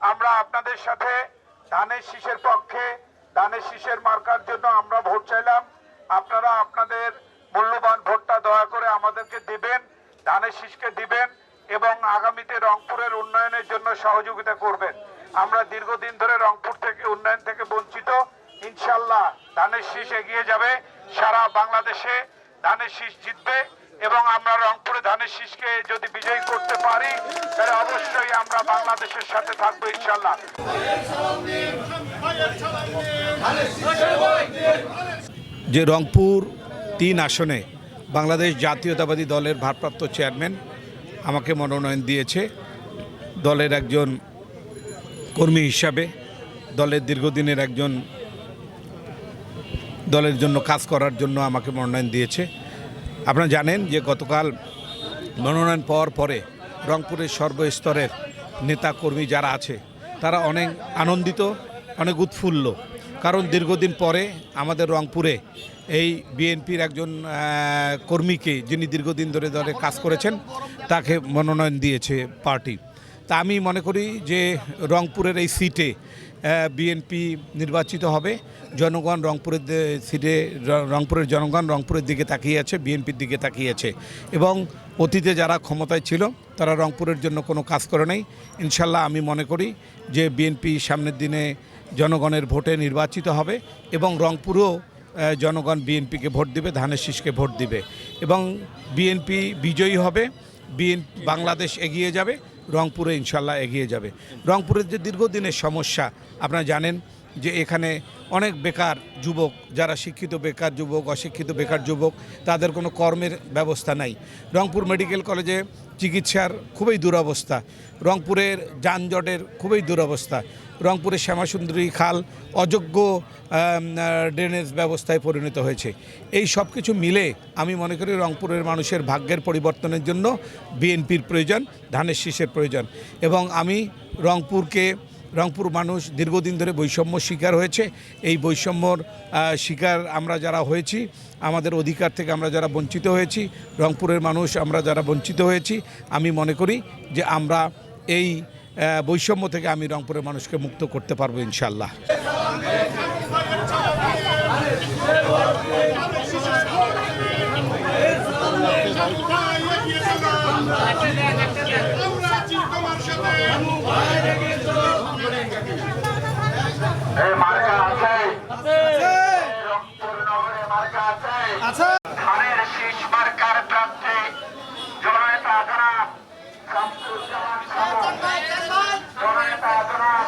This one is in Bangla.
আমরা আপনাদের সাথে ধানের শীষের পক্ষে ধানের শীষের মার্কার জন্য আমরা ভোট চাইলাম। আপনারা আপনাদের মূল্যবান ভোটটা দয়া করে আমাদেরকে দিবেন ধানের শীষকে দিবেন এবং আগামীতে রংপুরের উন্নয়নের জন্য সহযোগিতা করবেন। আমরা দীর্ঘদিন ধরে রংপুর থেকে উন্নয়ন থেকে বঞ্চিত। ইনশাল্লাহ ধানের শীষ এগিয়ে যাবে। সারা বাংলাদেশে ধানের শীষ জিতবে এবং আমরা রংপুরে ধানের শীষকে যদি বিজয়ী করতে পারি, তাহলে অবশ্যই আমরা বাংলাদেশের সাথে থাকব ইনশাল্লাহ যে রংপুর তিন আসনে বাংলাদেশ জাতীয়তাবাদী দলের ভারপ্রাপ্ত চেয়ারম্যান আমাকে মনোনয়ন দিয়েছে। দলের একজন কর্মী হিসাবে, দলের দীর্ঘদিনের একজন দলের জন্য, কাজ করার জন্য আমাকে মনোনয়ন দিয়েছে। আপনারা জানেন যে গতকাল মনোনয়ন পাওয়ার পরে রংপুরের সর্বস্তরের নেতা কর্মী যারা আছে, তারা অনেক আনন্দিত, অনেক উৎফুল্ল। কারণ দীর্ঘদিন পরে আমাদের রংপুরে এই বিএনপির একজন কর্মীকে যিনি দীর্ঘদিন ধরে ধরে কাজ করেছেন, তাকে মনোনয়ন দিয়েছে পার্টি। তা আমি মনে করি যে রংপুরের এই সিটে বিএনপি নির্বাচিত হবে। জনগণ রংপুরের সিটে রংপুরের জনগণ রংপুরের দিকে তাকিয়ে আছে বিএনপির দিকে তাকিয়ে আছে। এবং অতীতে যারা ক্ষমতায় ছিল, তারা রংপুরের জন্য কোনো কাজ করে নাই। ইনশাল্লাহ আমি মনে করি যে বিএনপি সামনের দিনে জনগণের ভোটে নির্বাচিত হবে এবং রংপুরও জনগণ বিএনপিকে ভোট দিবে, ধানের শীষকে ভোট দিবে। এবং বিএনপি বিজয়ী হবে বিএন বাংলাদেশ এগিয়ে যাবে রংপুরে ইনশাল্লাহ এগিয়ে যাবে। রংপুরের যে দীর্ঘদিনের সমস্যা আপনারা জানেন যে এখানে অনেক বেকার যুবক, যারা শিক্ষিত বেকার যুবক, অশিক্ষিত বেকার যুবক, তাদের কোনো কর্মের ব্যবস্থা নাই। রংপুর মেডিকেল কলেজে চিকিৎসার খুবই দুরবস্থা। রংপুরের যানজটের খুবই দুরবস্থা। রংপুরের শ্যামাসুন্দরী খাল অযোগ্য ড্রেনেজ ব্যবস্থায় পরিণত হয়েছে। এই সব কিছু মিলে আমি মনে করি রংপুরের মানুষের ভাগ্যের পরিবর্তনের জন্য বিএনপির প্রয়োজন, ধানের শীষের প্রয়োজন। এবং আমি রংপুরকে রংপুর মানুষ দীর্ঘদিন ধরে বৈষম্য শিকার হয়েছে। এই বৈষম্যর শিকার আমরা যারা হয়েছি, আমাদের অধিকার থেকে আমরা যারা বঞ্চিত হয়েছি, রংপুরের মানুষ আমরা যারা বঞ্চিত হয়েছি, আমি মনে করি যে আমরা এই বৈষম্য থেকে আমি রংপুরের মানুষকে মুক্ত করতে পারব ইনশাল্লাহ এই মার্কা আছে। রংপুর নগরে মার্কা আছে। ধানের শীষ মার্কার প্রার্থী জননেতা জনাব শামসুজ্জামান সাহু। জননেতা জনাব